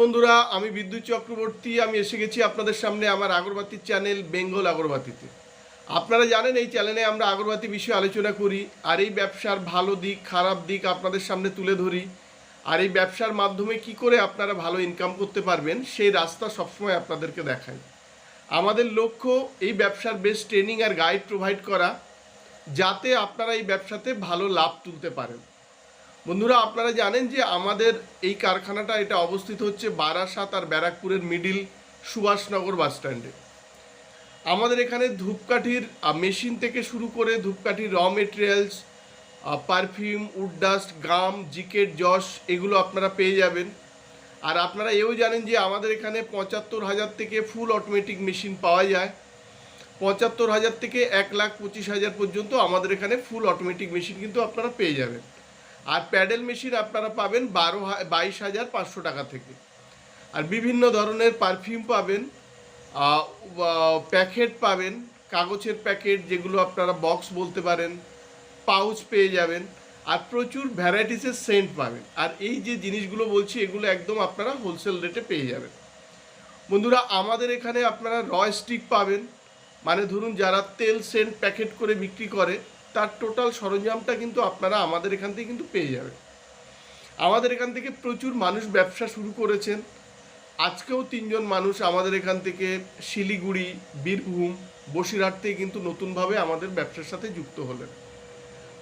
বন্ধুরা, আমি বিদ্যুৎ চক্রবর্তী, আমি এসে গেছি আপনাদের সামনে আমার আগরবাতির চ্যানেল বেঙ্গল আগরবাতিতে। আপনারা জানেন এই চ্যানেলে আমরা আগরবাতি বিষয়ে আলোচনা করি, আর এই ব্যবসার ভালো দিক, খারাপ দিক আপনাদের সামনে তুলে ধরি। আর এই ব্যবসার মাধ্যমে কি করে আপনারা ভালো ইনকাম করতে পারবেন, সেই রাস্তা সবসময় আপনাদেরকে দেখাই। আমাদের লক্ষ্য এই ব্যবসার বেস্ট ট্রেনিং আর গাইড প্রোভাইড করা, যাতে আপনারা এই ব্যবসাতে ভালো লাভ তুলতে পারেন। বন্ধুরা, আপনারা জানেন যে আমাদের এই কারখানাটা, এটা অবস্থিত হচ্ছে বারাসাত আর ব্যারাকপুরের মিডিল সুভাষনগর বাস স্ট্যান্ডে। আমাদের এখানে ধূপকাঠির মেশিন থেকে শুরু করে ধূপকাঠির, raw materials perfume, wood dust, gum, জিকেট জস এগুলো আপনারা পেয়ে যাবেন। আর আপনারা এও জানেন যে আমাদের এখানে পঁচাত্তর হাজার থেকে ফুল অটোমেটিক মেশিন পাওয়া যায়। পঁচাত্তর হাজার থেকে এক লাখ পঁচিশ হাজার পর্যন্ত আমাদের এখানে ফুল অটোমেটিক মেশিন কিন্তু আপনারা পেয়ে যাবেন। আর প্যাডেল মেশিন আপনারা পাবেন বারো বাইশ হাজার পাঁচশো টাকা থেকে। আর বিভিন্ন ধরনের পারফিউম পাবেন প্যাকেট পাবেন, কাগজের প্যাকেট যেগুলো আপনারা বক্স বলতে পারেন, পাউচ পেয়ে যাবেন, আর প্রচুর ভ্যারাইটিসের সেন্ট পাবেন। আর এই যে জিনিসগুলো বলছি, এগুলো একদম আপনারা হোলসেল রেটে পেয়ে যাবেন। বন্ধুরা, আমাদের এখানে আপনারা র স্টিক পাবেন মানে ধরুন যারা তেল সেন্ট প্যাকেট করে বিক্রি করে তার টোটাল সরঞ্জামটা কিন্তু আপনারা আমাদের এখান থেকে কিন্তু পেয়ে যাবেন। আমাদের এখান থেকে প্রচুর মানুষ ব্যবসা শুরু করেছেন। আজকেও তিনজন মানুষ আমাদের এখান থেকে শিলিগুড়ি, বীরভূম, বসিরহাট থেকে কিন্তু নতুনভাবে আমাদের ব্যবসার সাথে যুক্ত হলেন।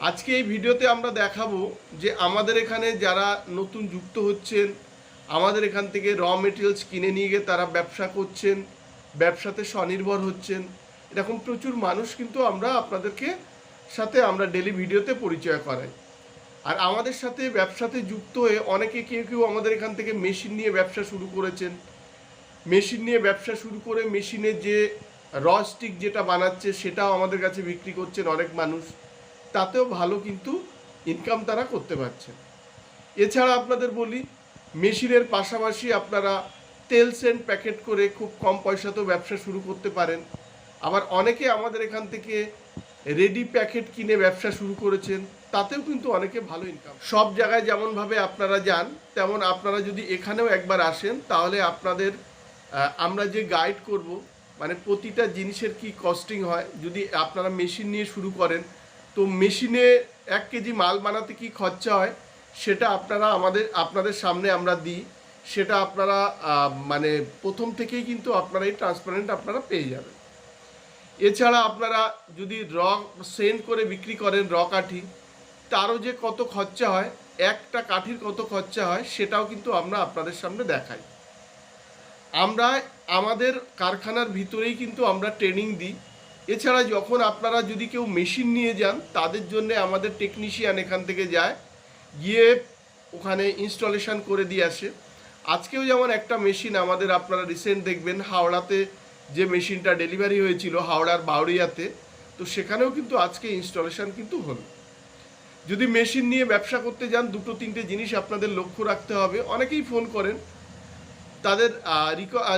আজকে এই ভিডিওতে আমরা দেখাবো যে আমাদের এখানে যারা নতুন যুক্ত হচ্ছেন, আমাদের এখান থেকে র মেটেরিয়ালস কিনে নিয়ে গিয়ে তারা ব্যবসা করছেন, ব্যবসাতে স্বনির্ভর হচ্ছেন। এরকম প্রচুর মানুষ কিন্তু আমরা আপনাদেরকে সাথে আমরা ডেলি ভিডিওতে পরিচয় করাই। আর আমাদের সাথে ব্যবসাতে যুক্ত হয়ে অনেকে কেউ কেউ আমাদের এখান থেকে মেশিন নিয়ে ব্যবসা শুরু করেছেন। মেশিন নিয়ে ব্যবসা শুরু করে মেশিনে যে র স্টিক যেটা বানাচ্ছে, সেটাও আমাদের কাছে বিক্রি করছেন অনেক মানুষ। তাতেও ভালো কিন্তু ইনকাম তারা করতে পারছেন। এছাড়া আপনাদের বলি মেশিনের পাশাপাশি আপনারা তেল সেন্ট প্যাকেট করে খুব কম পয়সাতেও ব্যবসা শুরু করতে পারেন। আবার অনেকে আমাদের এখান থেকে রেডি প্যাকেট কিনে ব্যবসা শুরু করেছেন, তাতেও কিন্তু অনেকে ভালো ইনকাম সব জায়গায় যেমনভাবে আপনারা যান, তেমন আপনারা যদি এখানেও একবার আসেন, তাহলে আপনাদের আমরা যে গাইড করব মানে প্রতিটা জিনিসের কি কস্টিং হয়, যদি আপনারা মেশিন নিয়ে শুরু করেন, তো মেশিনে এক কেজি মাল বানাতে কি খরচা হয়, সেটা আপনারা আমাদের, আপনাদের সামনে আমরা দিই। সেটা আপনারা মানে প্রথম থেকেই কিন্তু আপনারা এই ট্রান্সপারেন্ট আপনারা পেয়ে যাবেন। এছাড়া আপনারা যদি র সেন্ড করে বিক্রি করেন র কাঠি, তারও যে কত খরচা হয়, একটা কাঠির কত খরচা হয়, সেটাও কিন্তু আমরা আপনাদের সামনে দেখাই। আমরা আমাদের কারখানার ভিতরেই কিন্তু আমরা ট্রেনিং দিই। এছাড়া যখন আপনারা যদি কেউ মেশিন নিয়ে যান, তাদের জন্য আমাদের টেকনিশিয়ান এখান থেকে যায়, গিয়ে ওখানে ইনস্টলেশন করে দিয়ে আসে। আজকেও যেমন একটা মেশিন আমাদের আপনারা রিসেন্ট দেখবেন, হাওড়াতে যে মেশিনটা ডেলিভারি হয়েছিল হাওড়ার বাউরিয়াতে তো সেখানেও কিন্তু আজকে ইনস্টলেশন কিন্তু হলো। যদি মেশিন নিয়ে ব্যবসা করতে যান, দুটো তিনটে জিনিস আপনাদের লক্ষ্য রাখতে হবে। অনেকেই ফোন করেন, তাদের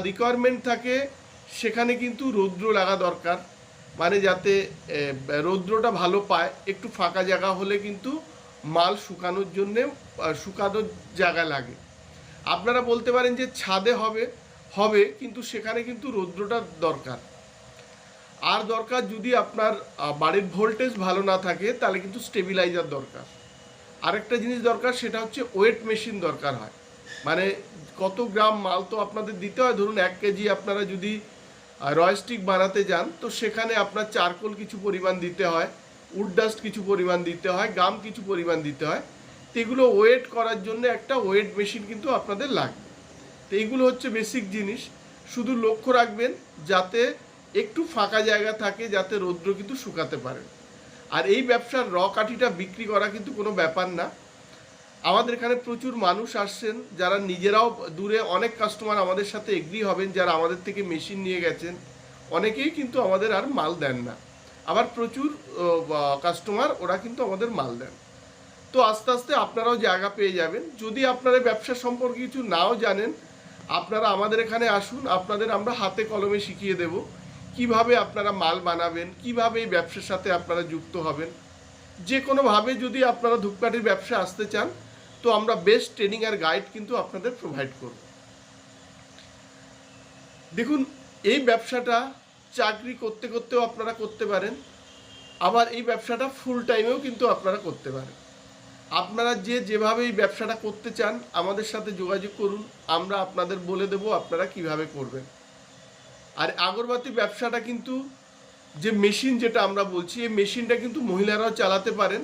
রিকোয়ারমেন্ট থাকে, সেখানে কিন্তু রৌদ্র লাগা দরকার। মানে যাতে রৌদ্রটা ভালো পায়, একটু ফাঁকা জায়গা হলে কিন্তু মাল শুকানোর জন্যে শুকানোর জায়গা লাগে। আপনারা বলতে পারেন যে ছাদে হবে হবে, কিন্তু সেখানে কিন্তু রৌদ্রটা দরকার। আর দরকার যদি আপনার বাড়ির ভোল্টেজ ভালো না থাকে, তাহলে কিন্তু স্টেবিলাইজার দরকার। আরেকটা জিনিস দরকার, সেটা হচ্ছে ওয়েট মেশিন দরকার হয়। মানে কত গ্রাম মাল তো আপনাদের দিতে হয়, ধরুন এক কেজি আপনারা যদি রয়স্টিক বানাতে যান, তো সেখানে আপনার চারকোল কিছু পরিমাণ দিতে হয় উড ডাস্ট কিছু পরিমাণ দিতে হয় গাম কিছু পরিমাণ দিতে হয়। তো এগুলো ওয়েট করার জন্য একটা ওয়েট মেশিন কিন্তু আপনাদের লাগবে। তো এইগুলো হচ্ছে বেসিক জিনিস। শুধু লক্ষ্য রাখবেন যাতে একটু ফাঁকা জায়গা থাকে, যাতে রৌদ্র কিন্তু শুকাতে পারেন আর এই ব্যবসার র কাঠিটা বিক্রি করা কিন্তু কোনো ব্যাপার না। আমাদের এখানে প্রচুর মানুষ আসছেন, যারা নিজেরাও দূরে অনেক কাস্টমার আমাদের সাথে এগ্রি হবেন, যারা আমাদের থেকে মেশিন নিয়ে গেছেন। অনেকেই কিন্তু আমাদের আর মাল দেন না। আবার প্রচুর কাস্টমার ওরা কিন্তু আমাদের মাল দেন। তো আস্তে আস্তে আপনারাও জায়গা পেয়ে যাবেন। যদি আপনারা ব্যবসা সম্পর্কে কিছু নাও জানেন আপনারা আমাদের এখানে আসুন, আপনাদের আমরা হাতে কলমে শিখিয়ে দেব। কীভাবে আপনারা মাল বানাবেন, কীভাবে এই ব্যবসার সাথে আপনারা যুক্ত হবেন। যে কোনোভাবে যদি আপনারা ধূপকাঠির ব্যবসা আসতে চান, তো আমরা বেস্ট ট্রেনিং আর গাইড কিন্তু আপনাদের প্রোভাইড করব। দেখুন, এই ব্যবসাটা চাকরি করতে করতেও আপনারা করতে পারেন, আবার এই ব্যবসাটা ফুল টাইমেও কিন্তু আপনারা করতে পারেন। আপনারা যে যেভাবে এই ব্যবসাটা করতে চান, আমাদের সাথে যোগাযোগ করুন। আমরা আপনাদের বলে দেব আপনারা কীভাবে করবেন। আর আগরবাতি ব্যবসাটা কিন্তু যে মেশিন যেটা আমরা বলছি, এই মেশিনটা কিন্তু মহিলারাও চালাতে পারেন।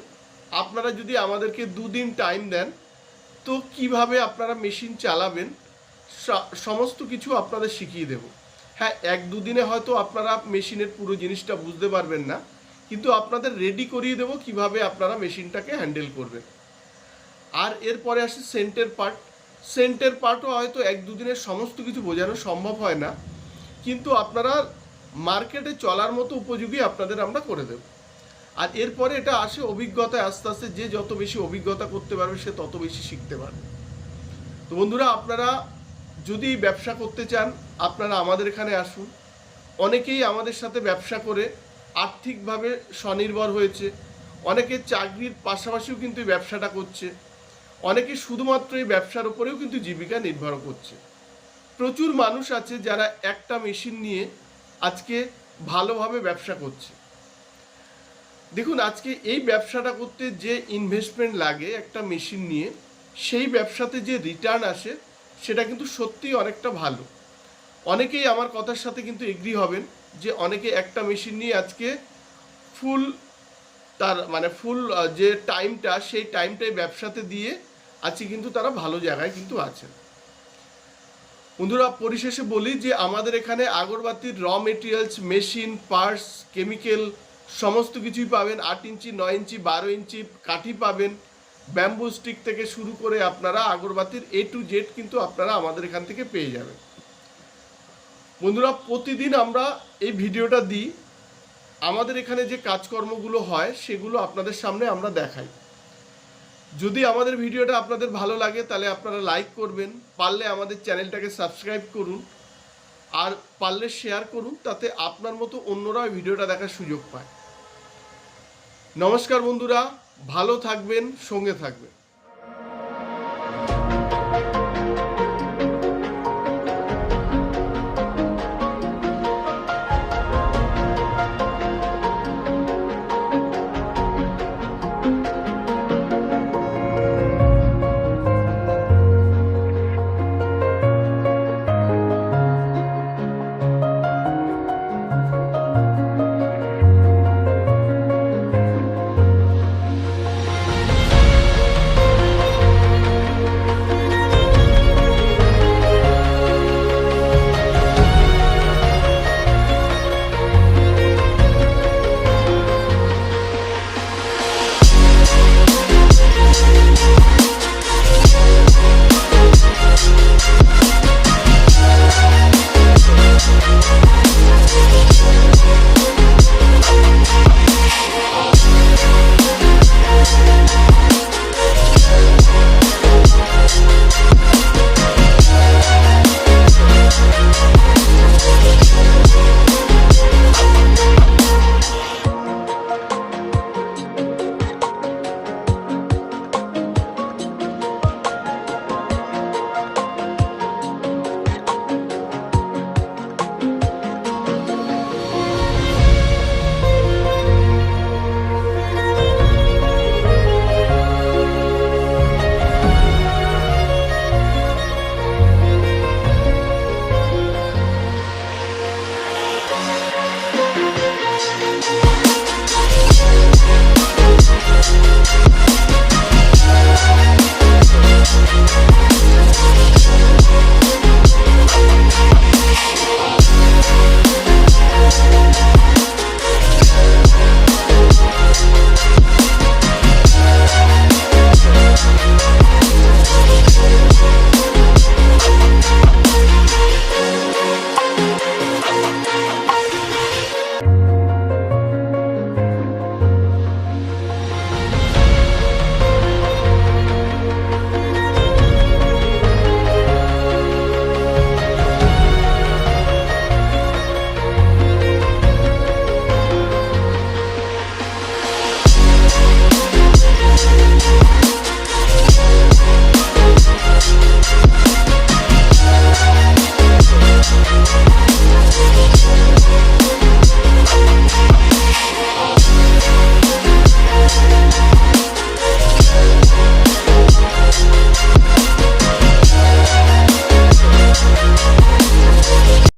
আপনারা যদি আমাদেরকে দুদিন টাইম দেন, তো কীভাবে আপনারা মেশিন চালাবেন সমস্ত কিছু আপনাদের শিখিয়ে দেব। হ্যাঁ এক দুদিনে হয়তো আপনারা মেশিনের পুরো জিনিসটা বুঝতে পারবেন না। কিন্তু আপনাদের রেডি করিয়ে দেবো কীভাবে আপনারা মেশিনটাকে হ্যান্ডেল করবেন আর এরপরে আসে সেন্টের পার্ট সেন্টের পার্টও হয়তো এক দুদিনের সমস্ত কিছু বোঝানো সম্ভব হয় না, কিন্তু আপনারা মার্কেটে চলার মতো উপযোগী আপনাদের আমরা করে দেব। আর এরপরে এটা আসে অভিজ্ঞতায় আস্তে আস্তে যে যত বেশি অভিজ্ঞতা করতে পারবে সে তত বেশি শিখতে পারবে। তো বন্ধুরা, আপনারা যদি ব্যবসা করতে চান, আপনারা আমাদের এখানে আসুন। অনেকেই আমাদের সাথে ব্যবসা করে আর্থিকভাবে স্বনির্ভর হয়েছে। অনেকে চাকরির পাশাপাশিও কিন্তু ব্যবসাটা করছে। অনেকে শুধুমাত্র এই ব্যবসার উপরেও কিন্তু জীবিকা নির্ভর করছে। প্রচুর মানুষ আছে যারা একটা মেশিন নিয়ে আজকে ভালোভাবে ব্যবসা করছে। দেখুন, আজকে এই ব্যবসাটা করতে যে ইনভেস্টমেন্ট লাগে একটা মেশিন নিয়ে, সেই ব্যবসাতে যে রিটার্ন আসে, সেটা কিন্তু সত্যিই অনেকটা ভালো। অনেকেই আমার কথার সাথে কিন্তু এগ্রি হবেন যে অনেকে একটা মেশিন নিয়ে আজকে ফুল তার মানে ফুল যে টাইমটা সেই টাইমটাই ব্যবসাতে দিয়ে আজকে কিন্তু তারা ভালো জায়গায় কিন্তু আছেন। বন্ধুরা, পরিশেষে বলি যে আমাদের এখানে আগরবাতির raw materials machine parts chemical সমস্ত কিছুই পাবেন। আট ইঞ্চি, নয় ইঞ্চি, বারো ইঞ্চি কাঠি পাবেন। ব্যাম্বু স্টিক থেকে শুরু করে আপনারা আগরবাতির এ টু জেড কিন্তু আপনারা আমাদের এখান থেকে পেয়ে যাবেন। বন্ধুরা, প্রতিদিন আমরা এই ভিডিওটা দিই। আমাদের এখানে যে কাজকর্মগুলো হয়, সেগুলো আপনাদের সামনে আমরা দেখাই। যদি আমাদের ভিডিওটা আপনাদের ভালো লাগে, তাহলে আপনারা লাইক করবেন, পারলে আমাদের চ্যানেলটাকে সাবস্ক্রাইব করুন, আর পারলে শেয়ার করুন, তাতে আপনার মতো অন্যরা ভিডিওটা দেখার সুযোগ পায়। নমস্কার বন্ধুরা, ভালো থাকবেন, সঙ্গে থাকবেন।